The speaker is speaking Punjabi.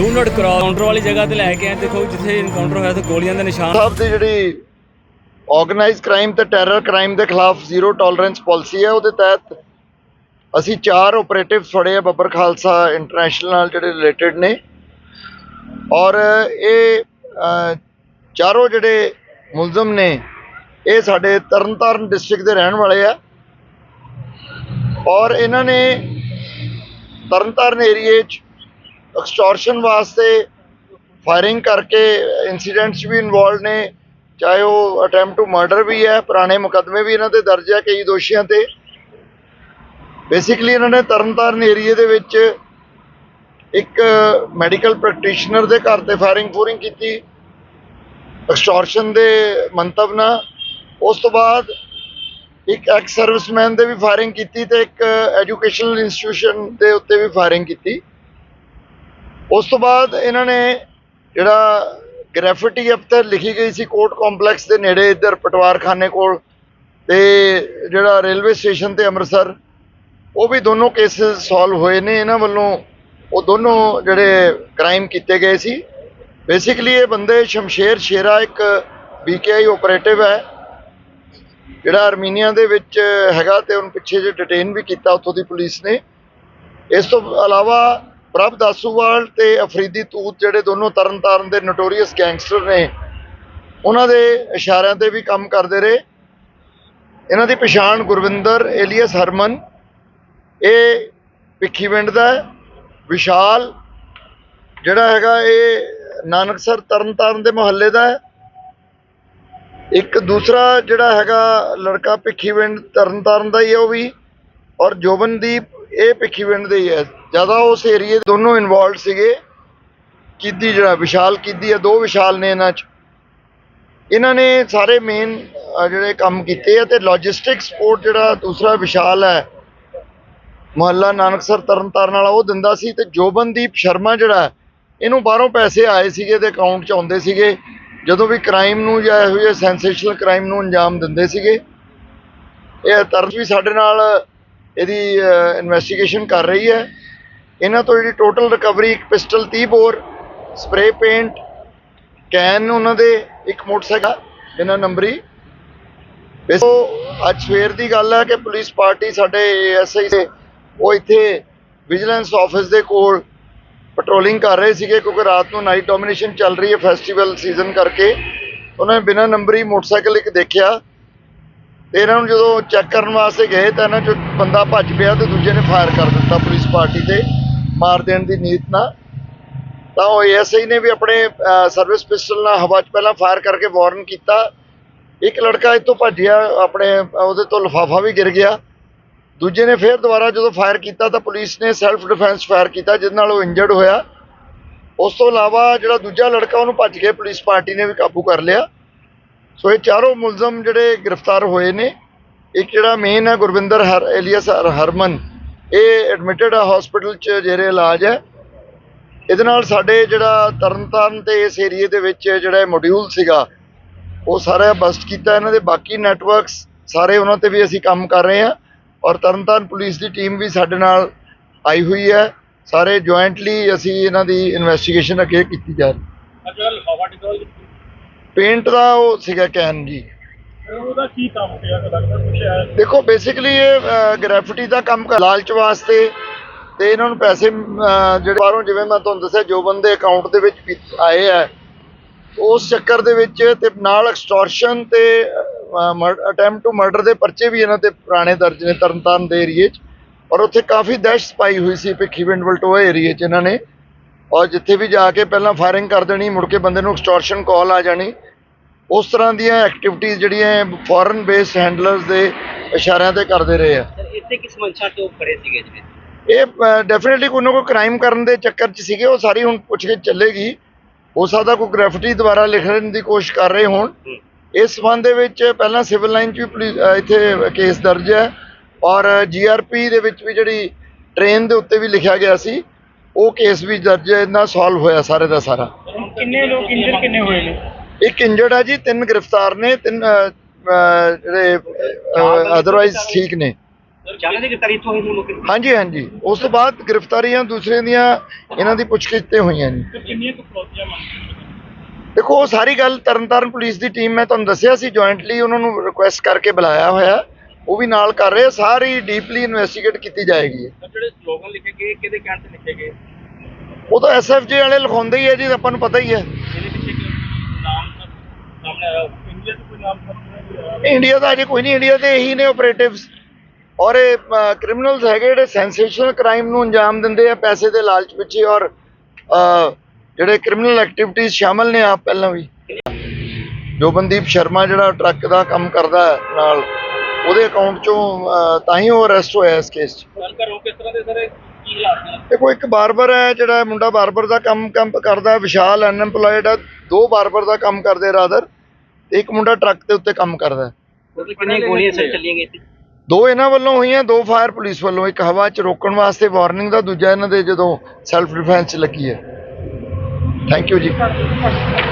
ਯੂਨਿਟ ਕਾਊਂਟਰ ਵਾਲੀ ਜਗ੍ਹਾ ਤੇ ਲੈ ਕੇ ਆਏ, ਦੇਖੋ ਜਿੱਥੇ ਇਨਕਾਊਂਟਰ ਹੋਇਆ ਤੇ ਗੋਲੀਆਂ ਦੇ ਨਿਸ਼ਾਨ। ਸਾਹਿਬ ਦੀ ਜਿਹੜੀ ਆਰਗੇਨਾਈਜ਼ ਕ੍ਰਾਈਮ ਤੇ ਟੈਰਰ ਕ੍ਰਾਈਮ ਦੇ ਖਿਲਾਫ ਜ਼ੀਰੋ ਟੋਲਰੈਂਸ ਪਾਲਿਸੀ ਹੈ, ਉਹਦੇ ਤਹਿਤ ਅਸੀਂ ਚਾਰ ਆਪਰੇਟਿਵ ਫੜੇ ਆ, ਬੱਬਰ ਖਾਲਸਾ ਇੰਟਰਨੈਸ਼ਨਲ ਨਾਲ ਜਿਹੜੇ ਰਿਲੇਟਡ ਨੇ। ਔਰ ਇਹ ਚਾਰੋਂ ਜਿਹੜੇ ਮੁਲਜ਼ਮ ਨੇ, ਇਹ ਸਾਡੇ ਤਰਨਤਾਰਨ ਡਿਸਟ੍ਰਿਕਟ ਦੇ ਰਹਿਣ ਵਾਲੇ ਆ। ਔਰ ਇਹਨਾਂ ਨੇ ਤਰਨਤਾਰਨ ਏਰੀਏ 'ਚ ਐਕਸਟੋਰਸ਼ਨ ਵਾਸਤੇ ਫਾਇਰਿੰਗ ਕਰਕੇ ਇਨਸੀਡੈਂਟਸ ਵੀ ਇਨਵੋਲਡ ਨੇ, ਚਾਹੇ ਉਹ ਅਟੈਂਪਟ ਟੂ ਮਰਡਰ ਵੀ ਹੈ, ਪੁਰਾਣੇ ਮੁਕੱਦਮੇ ਵੀ ਇਹਨਾਂ ਤੇ ਦਰਜ ਹੈ ਕਈ ਦੋਸ਼ੀਆਂ ਤੇ। ਬੇਸਿਕਲੀ ਇਹਨਾਂ ਨੇ ਤਰਨਤਾਰਨ ਏਰੀਏ ਦੇ ਵਿੱਚ ਇੱਕ ਮੈਡੀਕਲ ਪ੍ਰੈਕਟੀਸ਼ਨਰ ਦੇ ਘਰ ਤੇ ਫਾਇਰਿੰਗ ਫੂਰਿੰਗ ਕੀਤੀ ਐਕਸਟੋਰਸ਼ਨ ਦੇ ਮੰਤਵ ਨਾਲ। ਉਸ ਤੋਂ ਬਾਅਦ ਇੱਕ ਐਕਸ ਸਰਵਿਸਮੈਨ ਦੇ ਵੀ ਫਾਇਰਿੰਗ ਕੀਤੀ ਤੇ ਇੱਕ ਐਜੂਕੇਸ਼ਨਲ ਇੰਸਟੀਟਿਊਸ਼ਨ ਦੇ ਉੱਤੇ ਵੀ ਫਾਇਰਿੰਗ ਕੀਤੀ। ਉਸ ਤੋਂ ਬਾਅਦ ਇਹਨਾਂ ਨੇ ਜਿਹੜਾ ਗ੍ਰੈਫਿਟੀ ਅਫਤਰ ਲਿਖੀ ਗਈ ਸੀ ਕੋਰਟ ਕੰਪਲੈਕਸ ਦੇ ਨੇੜੇ ਇੱਧਰ ਪਟਵਾਰਖਾਨੇ ਕੋਲ ਤੇ ਜਿਹੜਾ ਰੇਲਵੇ ਸਟੇਸ਼ਨ ਤੇ ਅੰਮ੍ਰਿਤਸਰ, ਉਹ ਵੀ ਦੋਨੋਂ ਕੇਸਿਸ ਸੋਲਵ ਹੋਏ ਨੇ। ਇਹਨਾਂ ਵੱਲੋਂ ਉਹ ਦੋਨੋਂ ਜਿਹੜੇ ਕ੍ਰਾਈਮ ਕੀਤੇ ਗਏ ਸੀ। ਬੇਸਿਕਲੀ ਇਹ ਬੰਦੇ ਸ਼ਮਸ਼ੇਰ ਸ਼ੇਰਾ ਇੱਕ ਬੀਕੇਆਈ ਆਪਰੇਟਿਵ ਹੈ। ਜਿਹੜਾ ਆਰਮੀਨੀਆ ਦੇ ਵਿੱਚ ਹੈਗਾ ਤੇ ਉਹਨੂੰ ਪਿੱਛੇ ਜੇ ਡਿਟੇਨ ਵੀ ਕੀਤਾ ਉੱਥੋਂ ਦੀ ਪੁਲਿਸ ਨੇ। ਇਸ ਤੋਂ ਇਲਾਵਾ ਪ੍ਰਭ ਦਾਸੂਵਾਲ ਤੇ ਅਫਰੀਦੀ ਤੂਤ ਜਿਹੜੇ ਦੋਨੋਂ ਤਰਨਤਾਰਨ ਦੇ ਨੋਟੋਰੀਅਸ ਗੈਂਗਸਟਰ ਨੇ, ਉਹਨਾਂ ਦੇ ਇਸ਼ਾਰਿਆਂ ਤੇ ਵੀ ਕੰਮ ਕਰਦੇ ਰਹੇ। ਇਹਨਾਂ ਦੀ ਪਛਾਣ ਗੁਰਵਿੰਦਰ ਏਲੀਅਸ ਹਰਮਨ, ਇਹ ਭਿੱਖੀਵਿੰਡ ਦਾ ਵਿਸ਼ਾਲ, ਜਿਹੜਾ ਹੈਗਾ ਇਹ ਨਾਨਕਸਰ ਤਰਨਤਾਰਨ ਦੇ ਮੁਹੱਲੇ ਦਾ ਹੈ। ਇੱਕ ਦੂਸਰਾ ਜਿਹੜਾ ਹੈਗਾ ਲੜਕਾ ਭਿੱਖੀਵਿੰਡ ਤਰਨਤਾਰਨ ਦਾ ਹੀ ਹੈ ਉਹ ਵੀ, ਔਰ ਜੋਬਨਦੀਪ ਇਹ ਭਿੱਖੀਵਿੰਡ ਦੇ ਹੀ ਹੈ। ਜ਼ਿਆਦਾ ਉਸ ਏਰੀਏ ਦੋਨੋਂ ਇਨਵੋਲਡ ਸੀਗੇ। ਕਿੱਦੀ ਜਿਹੜਾ ਵਿਸ਼ਾਲ ਕਿੱਦੀ ਹੈ, ਦੋ ਵਿਸ਼ਾਲ ਨੇ ਇਹਨਾਂ 'ਚ। ਇਹਨਾਂ ਨੇ ਸਾਰੇ ਮੇਨ ਜਿਹੜੇ ਕੰਮ ਕੀਤੇ ਆ ਤੇ ਲੌਜਿਸਟਿਕ ਸਪੋਰਟ ਜਿਹੜਾ ਦੂਸਰਾ ਵਿਸ਼ਾਲ ਹੈ, ਮੁਹੱਲਾ ਨਾਨਕਸਰ ਤਰਨਤਾਰਨ ਵਾਲਾ, ਉਹ ਦਿੰਦਾ ਸੀ ਤੇ ਜੋਬਨਦੀਪ ਸ਼ਰਮਾ ਜਿਹੜਾ ਇਹਨੂੰ ਬਾਹਰੋਂ ਪੈਸੇ ਆਏ ਸੀਗੇ ਤੇ ਅਕਾਊਂਟ 'ਚ ਆਉਂਦੇ ਸੀਗੇ। ਜਦੋਂ ਵੀ ਕ੍ਰਾਈਮ ਨੂੰ ਜਾਂ ਇਹੋ ਜਿਹੇ ਸੈਂਸੇਸ਼ਨਲ ਕ੍ਰਾਈਮ ਨੂੰ ਅੰਜਾਮ ਦਿੰਦੇ ਸੀਗੇ। ਇਹ ਤਰਜ ਵੀ ਸਾਡੇ ਨਾਲ ਇਹਦੀ ਇਨਵੈਸਟੀਗੇਸ਼ਨ ਕਰ ਰਹੀ ਹੈ। ਇਹਨਾਂ ਤੋਂ ਜਿਹੜੀ ਟੋਟਲ ਰਿਕਵਰੀ ਇੱਕ pistol 30 bore spray paint can ਉਹਨਾਂ ਦੇ, ਇੱਕ ਮੋਟਰਸਾਈਕਲ ਬਿਨਾਂ ਨੰਬਰੀ ਸੋ ਅੱਜ ਸਵੇਰ ਦੀ ਗੱਲ ਹੈ ਕਿ ਪੁਲਿਸ ਪਾਰਟੀ ਸਾਡੇ ਐਸਆਈ ਦੇ, ਉਹ ਇੱਥੇ ਵਿਜੀਲੈਂਸ ਆਫਿਸ ਦੇ ਕੋਲ ਪੈਟਰੋਲਿੰਗ ਕਰ ਰਹੇ ਸੀਗੇ, ਕਿਉਂਕਿ ਰਾਤ ਨੂੰ ਨਾਈਟ ਡੋਮੀਨੇਸ਼ਨ ਚੱਲ ਰਹੀ ਹੈ ਫੈਸਟੀਵਲ ਸੀਜ਼ਨ ਕਰਕੇ। ਉਹਨਾਂ ਨੇ ਬਿਨਾਂ ਨੰਬਰੀ ਮੋਟਰਸਾਈਕਲ ਇੱਕ ਦੇਖਿਆ। ਤੇ ਇਹਨਾਂ ਨੂੰ ਜਦੋਂ ਚੈੱਕ ਕਰਨ ਵਾਸਤੇ ਗਏ ਤਾਂ ਇਹਨਾਂ ਚੋਂ ਬੰਦਾ ਭੱਜ ਪਿਆ ਤੇ ਦੂਜੇ ਨੇ ਫਾਇਰ ਕਰ ਦਿੱਤਾ ਪੁਲਿਸ ਪਾਰਟੀ ਤੇ ਮਾਰ ਦੇਣ ਦੀ ਨੀਤ ਨਾਲ। ਤਾਂ ਉਹ ਐਸਆਈ ਨੇ ਵੀ ਆਪਣੇ ਸਰਵਿਸ ਪਿਸਟਲ ਨਾਲ ਹਵਾ 'ਚ ਪਹਿਲਾਂ ਫਾਇਰ ਕਰਕੇ ਵਾਰਨ ਕੀਤਾ। ਇੱਕ ਲੜਕਾ ਇੱਥੋਂ ਭੱਜਿਆ ਆਪਣੇ, ਉਹਦੇ ਤੋਂ ਲਿਫਾਫਾ ਵੀ ਗਿਰ ਗਿਆ। ਦੂਜੇ ਨੇ ਫਿਰ ਦੁਬਾਰਾ ਜਦੋਂ ਫਾਇਰ ਕੀਤਾ ਤਾਂ ਪੁਲਿਸ ਨੇ ਸੈਲਫ ਡਿਫੈਂਸ ਫਾਇਰ ਕੀਤਾ ਜਿਸ ਨਾਲ ਉਹ ਇੰਜਰਡ ਹੋਇਆ। ਉਸ ਤੋਂ ਇਲਾਵਾ ਜਿਹੜਾ ਦੂਜਾ ਲੜਕਾ ਉਹਨੂੰ ਭੱਜ ਕੇ ਪੁਲਿਸ ਪਾਰਟੀ ਨੇ ਵੀ ਕਾਬੂ ਕਰ ਲਿਆ। ਸੋ ਇਹ ਚਾਰੋਂ ਮੁਲਜ਼ਮ ਜਿਹੜੇ ਗ੍ਰਿਫਤਾਰ ਹੋਏ ਨੇ, ਇੱਕ ਜਿਹੜਾ ਮੇਨ ਹੈ ਗੁਰਵਿੰਦਰ ਹਰ ਐਲੀਅਸ ਹਰਮਨ, ਇਹ ਐਡਮਿਟਡ ਹੈ ਹਸਪੀਟਲ 'ਚ ਜਿਹੜੇ ਇਲਾਜ ਹੈ। ਇਹਦੇ ਨਾਲ ਸਾਡੇ ਜਿਹੜਾ ਤਰਨਤਾਰਨ ਤੇ ਇਸ ਏਰੀਏ ਦੇ ਵਿੱਚ ਜਿਹੜਾ ਮੋਡਿਊਲ ਸੀਗਾ, ਉਹ ਸਾਰਾ ਬਸਟ ਕੀਤਾ ਇਹਨਾਂ ਦੇ। ਬਾਕੀ ਨੈਟਵਰਕਸ ਸਾਰੇ ਉਹਨਾਂ ਤੇ ਵੀ ਅਸੀਂ ਕੰਮ ਕਰ ਰਹੇ ਹਾਂ। ਔਰ ਤਰਨਤਾਰਨ ਪੁਲਿਸ ਦੀ ਟੀਮ ਵੀ ਸਾਡੇ ਨਾਲ ਆਈ ਹੋਈ ਹੈ। ਸਾਰੇ ਜੁਆਇੰਟਲੀ ਅਸੀਂ ਇਹਨਾਂ ਦੀ ਇਨਵੈਸਟੀਗੇਸ਼ਨ ਅੱਗੇ ਕੀਤੀ ਜਾ ਰਹੀ ਅੱਜ ਪੇਂਟ ਦਾ ਉਹ ਸੀਗਾ ਕੈਨ ਜੀ। ਉਹਦਾ ਕੀ ਕੰਮ ਪਿਆ ਕਦਾ ਕੁਛ ਹੈ? ਦੇਖੋ ਬੇਸਿਕਲੀ ਇਹ ਗ੍ਰੈਫਿਟੀ ਦਾ ਕੰਮ ਕਰ ਲਾਲਚ ਵਾਸਤੇ ਤੇ ਇਹਨਾਂ ਨੂੰ ਪੈਸੇ ਜਿਹੜੇ ਬਾਹਰੋਂ ਜਿਵੇਂ ਮੈਂ ਤੁਹਾਨੂੰ ਦੱਸਿਆ ਜੋ ਬੰਦੇ ਅਕਾਊਂਟ ਦੇ ਵਿੱਚ ਆਏ ਆ ਉਸ ਚੱਕਰ ਦੇ ਵਿੱਚ ਤੇ ਨਾਲ ਐਕਸਟੋਰਸ਼ਨ ਤੇ ਅਟੈਂਪਟ ਟੂ ਮਰਡਰ ਦੇ ਪਰਚੇ ਵੀ ਇਹਨਾਂ ਤੇ ਪੁਰਾਣੇ ਦਰਜ ਨੇ ਤਰਨਤਾਰਨ ਦੇ ਏਰੀਏ 'ਚ। ਔਰ ਉੱਥੇ ਕਾਫੀ ਦਹਿਸ਼ਤ ਪਾਈ ਹੋਈ ਸੀ ਭਿੱਖੀਵਿੰਡ ਵਲਟੋਆ ਏਰੀਏ 'ਚ ਇਹਨਾਂ ਨੇ। ਔਰ ਜਿੱਥੇ ਵੀ ਜਾ ਕੇ ਪਹਿਲਾਂ ਫਾਇਰਿੰਗ ਕਰ ਦੇਣੀ ਮੁੜ ਕੇ ਬੰਦੇ ਨੂੰ ਐਕਸਟੋਰਸ਼ਨ ਕਾਲ ਆ ਜਾਣੀ। ਉਸ ਤਰ੍ਹਾਂ ਦੀਆਂ ਐਕਟੀਵਿਟੀਜ਼ ਜਿਹੜੀਆਂ ਫੋਰਨ ਬੇਸਡ ਹੈਂਡਲਰਸ ਦੇ ਇਸ਼ਾਰਿਆਂ ਤੇ ਕਰਦੇ ਰਹੇ ਆ। ਸਰ ਇੱਥੇ ਕਿਸ ਮਨਸ਼ਾ ਤੋਂ ਖੜੇ ਸੀਗੇ ਜਿਵੇਂ ਇਹ ਡੈਫੀਨਿਟਲੀ ਕੋਈ ਨਾ ਕੋਈ ਕ੍ਰਾਈਮ ਕਰਨ ਦੇ ਚੱਕਰ 'ਚ ਸੀਗੇ ਉਹ ਸਾਰੀ ਹੁਣ ਪੁੱਛ ਕੇ ਚੱਲੇਗੀ। ਹੋ ਸਕਦਾ ਕੋਈ ਗ੍ਰੈਫਿਟੀ ਦੁਬਾਰਾ ਲਿਖਣ ਦੀ ਕੋਸ਼ਿਸ਼ ਕਰ ਰਹੇ ਹੋਣ। ਇਸ ਸੰਬੰਧ ਦੇ ਵਿੱਚ ਪਹਿਲਾਂ ਸਿਵਲ ਲਾਈਨ 'ਚ ਵੀ ਪੁਲਿਸ ਇੱਥੇ ਕੇਸ ਦਰਜ ਹੈ। ਔਰ ਜੀਆਰਪੀ ਦੇ ਵਿੱਚ ਵੀ ਜਿਹੜੀ ਟ੍ਰੇਨ ਦੇ ਉੱਤੇ ਵੀ ਲਿਖਿਆ ਗਿਆ ਸੀ। ਉਹ ਕੇਸ ਵੀ ਦਰਜ ਹੈ ਇਹਨਾਂ ਸੋਲਵ ਹੋਇਆ ਸਾਰੇ ਦਾ ਸਾਰਾ। ਕਿੰਨੇ ਲੋਕ ਇੰਜਰ ਕਿੰਨੇ ਹੋਏ ਨੇ? ਇੱਕ ਇੰਜਰਡ ਹੈ ਜੀ ਤਿੰਨ ਗ੍ਰਿਫਤਾਰ ਨੇ ਤਿੰਨ ਜਿਹੜੇ ਅਦਰਵਾਈਜ਼ ਠੀਕ ਨੇ। ਚਾਲੇ ਦੀ ਗ੍ਰਿਫਤਾਰੀ ਇੱਥੋਂ ਹੋਈ ਮੌਕੇ ਤੇ ਹਾਂਜੀ ਹਾਂਜੀ। ਉਸ ਤੋਂ ਬਾਅਦ ਗ੍ਰਿਫਤਾਰੀਆਂ ਦੂਸਰੇ ਦੀਆਂ ਇਹਨਾਂ ਦੀ ਪੁੱਛਗਿੱਛ ਤੇ ਹੋਈਆਂ ਜੀ ਤੇ ਕਿੰਨੀਆਂ ਕੁ ਫਰੋਤੀਆਂ ਮੰਗਦੇ ਦੇਖੋ ਉਹ ਸਾਰੀ ਗੱਲ ਤਰਨਤਾਰਨ ਪੁਲਿਸ ਦੀ ਟੀਮ ਮੈਂ ਤੁਹਾਨੂੰ ਦੱਸਿਆ ਸੀ ਜੁਆਇੰਟਲੀ ਉਹਨਾਂ ਨੂੰ ਰਿਕੁਐਸਟ ਕਰਕੇ ਬੁਲਾਇਆ ਹੋਇਆ। ਉਹ ਵੀ ਨਾਲ ਕਰ ਰਹੇ ਆ, ਸਾਰੀ ਡੀਪਲੀ ਇਨਵੈਸਟੀਗੇਟ ਕੀਤੀ ਜਾਏਗੀ। ਜਿਹੜੇ ਸਲੋਗਨ ਲਿਖੇ ਗਏ ਕਿਹਦੇ ਕਹਿਣ ਤੇ ਲਿਖੇ ਗਏ? ਉਹ ਤਾਂ ਐਸਐਫਜੀ ਵਾਲੇ ਲਿਖਾਉਂਦੇ ਹੀ ਹੈ ਜੀ ਆਪਾਂ ਨੂੰ ਪਤਾ ਹੀ ਹੈ ਇੰਡੀਆ ਦਾ ਅਜੇ ਕੋਈ ਨਹੀਂ ਇੰਡੀਆ ਦੇ ਇਹੀ ਨੇ ਆਪਰੇਟਿਵਸ ਔਰ ਇਹ ਕ੍ਰਿਮੀਨਲਸ ਹੈਗੇ ਜਿਹੜੇ ਸੈਂਸੇਸ਼ਨਲ ਕ੍ਰਾਈਮ ਨੂੰ ਅੰਜਾਮ ਦਿੰਦੇ ਆ ਪੈਸੇ ਦੇ ਲਾਲਚ ਪਿੱਛੇ। ਔਰ ਜਿਹੜੇ ਕ੍ਰਿਮੀਨਲ ਐਕਟੀਵਿਟੀਜ਼ ਸ਼ਾਮਲ ਨੇ ਆ ਪਹਿਲਾਂ ਵੀ। ਜੋਬਨਦੀਪ ਸ਼ਰਮਾ ਜਿਹੜਾ ਟਰੱਕ ਦਾ ਕੰਮ ਕਰਦਾ ਨਾਲ ਉਹਦੇ ਅਕਾਊਂਟ ਚੋਂ ਤਾਂ ਹੀ ਉਹ ਅਰੈਸਟ ਹੋਇਆ ਇਸ ਕੇਸ 'ਚ ਦੇਖੋ ਇੱਕ ਬਾਰਬਰ ਹੈ ਜਿਹੜਾ ਮੁੰਡਾ ਬਾਰਬਰ ਦਾ ਕੰਮ ਕੰਮ ਕਰਦਾ ਵਿਸ਼ਾਲ ਅਨਐਮਪਲੋਇਡ ਹੈ ਦੋ ਬਾਰਬਰ ਦਾ ਕੰਮ ਕਰਦੇ ਰਾਦਰ ਇੱਕ ਮੁੰਡਾ ਟਰੱਕ ਦੇ ਉੱਤੇ ਕੰਮ ਕਰਦਾ ਕਿੰਨੀਆਂ ਗੋਲੀਆਂ ਸਰ ਚੱਲੀਆਂ ਗਈਆਂ ਇੱਥੇ? ਦੋ ਇਹਨਾਂ ਵੱਲੋਂ ਹੋਈਆਂ ਦੋ ਫਾਇਰ ਪੁਲਿਸ ਵੱਲੋਂ। ਇੱਕ ਹਵਾ 'ਚ ਰੋਕਣ ਵਾਸਤੇ ਵਾਰਨਿੰਗ ਦਾ ਦੂਜਾ ਇਹਨਾਂ ਦੇ ਜਦੋਂ ਸੈਲਫ ਡਿਫੈਂਸ ਲੱਗੀ ਹੈ। ਥੈਂਕ ਯੂ ਜੀ।